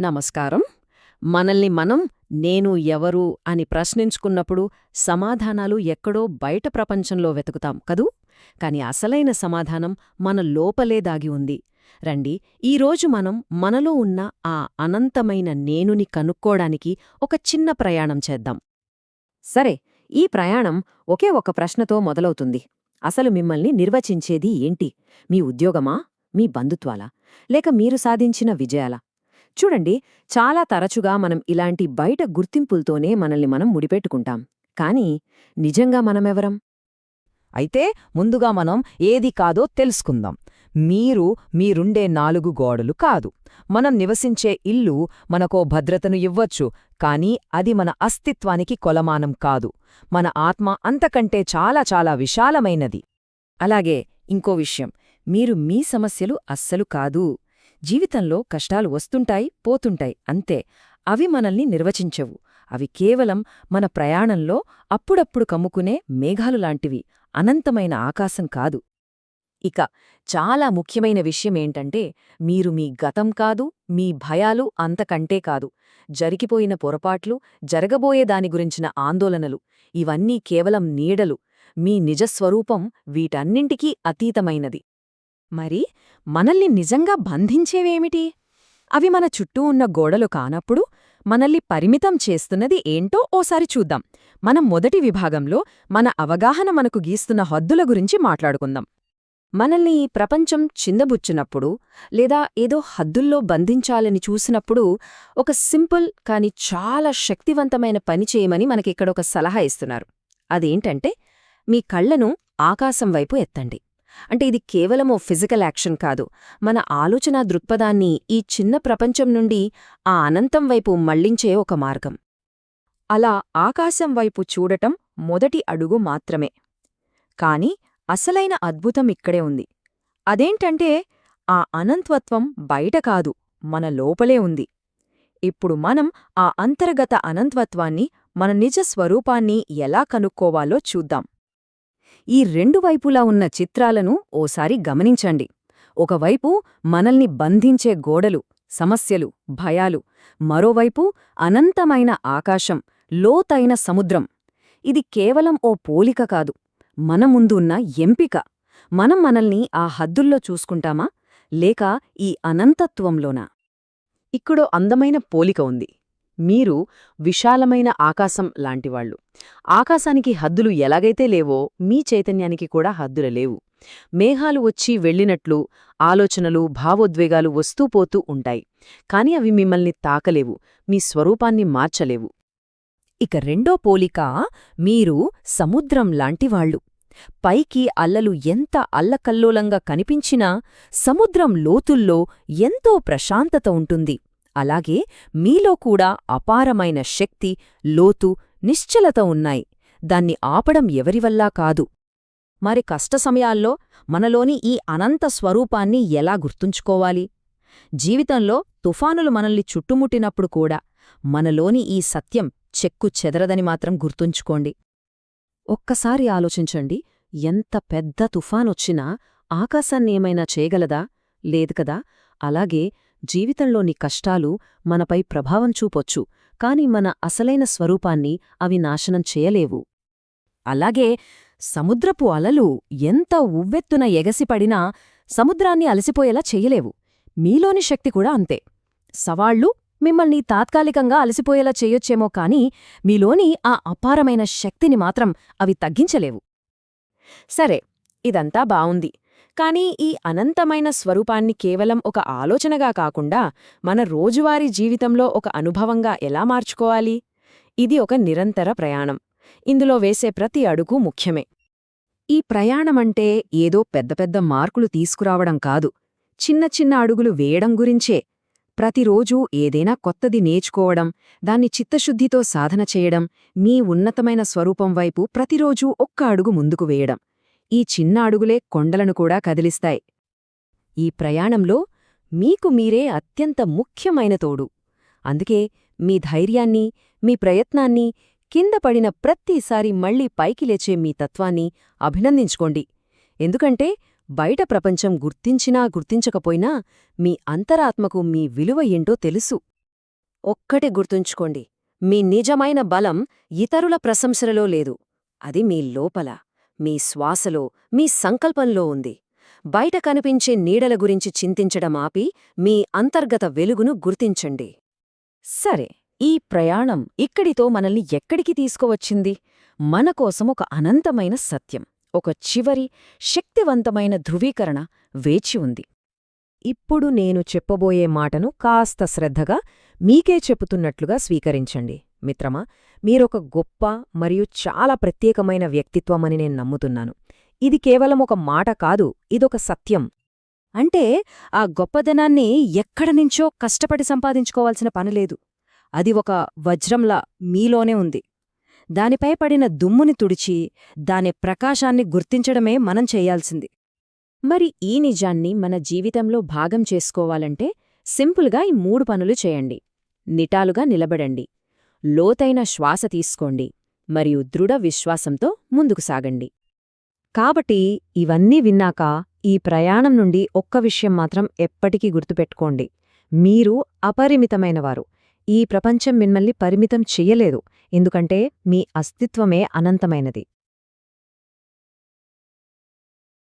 నమస్కారం. మనల్ని మనం నేను ఎవరు అని ప్రశ్నించుకున్నప్పుడు సమాధానాలు ఎక్కడో బయట ప్రపంచంలో వెతుకుతాం కదూ? కాని అసలైన సమాధానం మన లోపలే దాగి ఉంది. రండి ఈరోజు మనం మనలో ఉన్న ఆ అనంతమైన నేనుని కనుక్కోడానికి ఒక చిన్న ప్రయాణం చేద్దాం. సరే ఈ ప్రయాణం ఒకే ఒక ప్రశ్నతో మొదలవుతుంది. అసలు మిమ్మల్ని నిర్వచించేది ఏంటి? మీ ఉద్యోగమా? మీ బంధుత్వాలా? లేక మీరు సాధించిన విజయాలా? చూడండి చాలా తరచుగా మనం ఇలాంటి బయట గుర్తింపులతోనే మనల్ని మనం ముడిపెట్టుకుంటాం. కాని నిజంగా మనమెవరం? అయితే ముందుగా మనం ఏది కాదో తెలుసుకుందాం. మీరు మీరుండే నాలుగు గోడలు కాదు. మనం నివసించే ఇల్లు మనకో భద్రతను ఇవ్వచ్చు కానీ అది మన అస్తిత్వానికి కొలమానం కాదు. మన ఆత్మ అంతకంటే చాలా చాలా విశాలమైనది. అలాగే ఇంకో విషయం. మీరు మీ సమస్యలు అస్సలు కాదు. జీవితంలో కష్టాలు వస్తుంటాయి పోతుంటాయి అంతే. అవి మనల్ని నిర్వచించవు. అవి కేవలం మన ప్రయాణంలో అప్పుడప్పుడు కమ్ముకునే మేఘాలు లాంటివి. అనంతమైన ఆకాశం కాదు. ఇక చాలా ముఖ్యమైన విషయమేంటంటే మీరు మీ గతం కాదు మీ భయాలు అంతకంటే కాదు. జరిగిపోయిన పొరపాట్లు జరగబోయే దాని గురించిన ఆందోళనలు ఇవన్నీ కేవలం నీడలు. మీ నిజస్వరూపం వీటన్నింటికీ అతీతమైనది. మరి మనల్ని నిజంగా బంధించేవేమిటి? అవి మన చుట్టూ ఉన్న గోడలు కానప్పుడు మనల్ని పరిమితం చేస్తున్నది ఏంటో ఓసారి చూద్దాం. మనం మొదటి విభాగంలో మన అవగాహన మనకు గీస్తున్న హద్దుల గురించి మాట్లాడుకుందాం. మనల్ని ఈ ప్రపంచం చిందబుచ్చినప్పుడు లేదా ఏదో హద్దుల్లో బంధించాలని చూసినప్పుడు ఒక సింపుల్ కాని చాలా శక్తివంతమైన పని చేయమని మనకిక్కడొక సలహా ఇస్తున్నారు. అదేంటంటే మీ కళ్ళను ఆకాశం వైపు ఎత్తండి. అంటే ఇది కేవలం ఓ ఫిజికల్ యాక్షన్ కాదు. మన ఆలోచనా దృక్పథాన్ని ఈ చిన్న ప్రపంచం నుండి ఆ అనంతం వైపు మళ్ళించే ఒక మార్గం. అలా ఆకాశం వైపు చూడటం మొదటి అడుగు మాత్రమే. కాని అసలైన అద్భుతం ఇక్కడే ఉంది. అదేంటంటే ఆ అనంత్వత్వం బయట కాదు మన లోపలే ఉంది. ఇప్పుడు మనం ఆ అంతర్గత అనంత్వత్వాన్ని మన నిజ స్వరూపాన్ని ఎలా కనుక్కోవాలో చూద్దాం. ఈ రెండు వైపులా ఉన్న చిత్రాలను ఓసారి గమనించండి. ఒకవైపు మనల్ని బంధించే గోడలు సమస్యలు భయాలు మరోవైపు అనంతమైన ఆకాశం లోతైన సముద్రం. ఇది కేవలం ఓ పోలిక కాదు మన ముందున్న ఎంపిక. మనం మనల్ని ఆ హద్దుల్లో చూసుకుంటామా? లేక ఈ అనంతత్వంలోనా? ఇక్కడో అందమైన పోలిక ఉంది. మీరు విశాలమైన ఆకాశం లాంటివాళ్ళు ఆకాశానికి హద్దులు ఎలాగైతే లేవో మీ చైతన్యానికి కూడా హద్దుల లేవు. మేఘాలు వచ్చి వెళ్ళినట్లు ఆలోచనలు భావోద్వేగాలు వస్తూ పోతూ ఉంటాయి. కాని అవి మిమ్మల్ని తాకలేవు మీ స్వరూపాన్ని మార్చలేవు. ఇక రెండో పోలిక మీరు సముద్రం లాంటివాళ్ళు పైకి అల్లలు ఎంత అల్లకల్లోలంగా కనిపించినా సముద్రం లోతుల్లో ఎంతో ప్రశాంతత ఉంటుంది. అలాగే మీలో కూడా అపారమైన శక్తి లోతు నిశ్చలత ఉన్నాయి. దాన్ని ఆపడం ఎవరివల్లా కాదు. మరి కష్ట సమయాల్లో మనలోని ఈ అనంత స్వరూపాన్ని ఎలా గుర్తుంచుకోవాలి? జీవితంలో తుఫానులు మనల్ని చుట్టుముట్టినప్పుడు కూడా మనలోని ఈ సత్యం చెక్కు చెదరదని మాత్రం గుర్తుంచుకోండి. ఒక్కసారి ఆలోచించండి ఎంత పెద్ద తుఫానొచ్చినా ఆకాశాన్నేమైనా చేయగలదా? లేదు కదా? అలాగే జీవితంలోని కష్టాలు మనపై ప్రభావం చూపొచ్చు కాని మన అసలైన స్వరూపాన్ని అవి నాశనం చేయలేవు. అలాగే సముద్రపు అలలు ఎంత ఉవ్వెత్తున ఎగసిపడినా సముద్రాన్ని అలసిపోయేలా చెయ్యలేవు మీలోని శక్తి కూడా అంతే. సవాళ్ళు మిమ్మల్ని తాత్కాలికంగా అలసిపోయేలా చేయొచ్చేమో కాని మీలోని ఆ అపారమైన శక్తిని మాత్రం అవి తగ్గించలేవు. సరే ఇదంతా బావుంది. కానీ ఈ అనంతమైన స్వరూపాన్ని కేవలం ఒక ఆలోచనగా కాకుండా మన రోజువారీ జీవితంలో ఒక అనుభవంగా ఎలా మార్చుకోవాలి? ఇది ఒక నిరంతర ప్రయాణం. ఇందులో వేసే ప్రతి అడుగు ముఖ్యమే. ఈ ప్రయాణమంటే ఏదో పెద్ద పెద్ద మార్కులు తీసుకురావడం కాదు. చిన్న చిన్న అడుగులు వేయడం గురించే. ప్రతిరోజూ ఏదైనా కొత్తది నేర్చుకోవడం దాన్ని చిత్తశుద్ధితో సాధన చేయడం మీ ఉన్నతమైన స్వరూపం వైపు ప్రతిరోజూ ఒక్క అడుగు ముందుకు వేయడం. ఈ చిన్న అడుగులే కొండలను కూడా కదిలిస్తాయి. ఈ ప్రయాణంలో మీకు మీరే అత్యంత ముఖ్యమైన తోడు. అందుకే మీ ధైర్యాన్ని మీ ప్రయత్నాన్ని కింద పడిన ప్రతిసారి మళ్ళీ పైకి లేచే మీ తత్వాన్ని అభినందించుకోండి. ఎందుకంటే బయట ప్రపంచం గుర్తించినా గుర్తించకపోయినా మీ అంతరాత్మకు మీ విలువ ఏంటో తెలుసు. ఒక్కటి గుర్తుంచుకోండి మీ నిజమైన బలం ఇతరుల ప్రశంసలలో లేదు. అది మీ లోపల. మీ శ్వాసలో మీ సంకల్పంలో ఉంది. బయట కనిపించే నీడల గురించి చింతించడం ఆపి మీ అంతర్గత వెలుగును గుర్తించండి. సరే ఈ ప్రయాణం ఇక్కడితో మనల్ని ఎక్కడికి తీసుకువచ్చింది? మనకోసం ఒక అనంతమైన సత్యం ఒక చివరి శక్తివంతమైన ధృవీకరణ వేచి ఉంది. ఇప్పుడు నేను చెప్పబోయే మాటను కాస్త శ్రద్ధగా మీకే చెబుతున్నట్లుగా స్వీకరించండి. మిత్రమా మీరొక గొప్ప మరియు చాలా ప్రత్యేకమైన వ్యక్తిత్వమని నేను నమ్ముతున్నాను. ఇది కేవలం ఒక మాట కాదు ఇదొక సత్యం. అంటే ఆ గొప్పదనాన్ని ఎక్కడి నుంచో కష్టపడి సంపాదించుకోవాల్సిన పనిలేదు అది ఒక వజ్రంలా మీలోనే ఉంది. దానిపై పడిన దుమ్ముని తుడిచి దాని ప్రకాశాన్ని గుర్తించడమే మనం చేయాల్సింది. మరి ఈ నిజాన్ని మన జీవితంలో భాగం చేసుకోవాలంటే సింపుల్గా ఈ మూడు పనులు చేయండి. నిటాలుగా నిలబడండి. లోతైన శ్వాస తీసుకోండి మరియు దృఢ విశ్వాసంతో ముందుకు సాగండి. కాబట్టి ఇవన్నీ విన్నాక ఈ ప్రయాణం నుండి ఒక్క విషయం మాత్రం ఎప్పటికీ గుర్తుపెట్టుకోండి. మీరు అపరిమితమైనవారు. ఈ ప్రపంచం మిమ్మల్ని పరిమితం చెయ్యలేదు ఎందుకంటే మీ అస్తిత్వమే అనంతమైనది.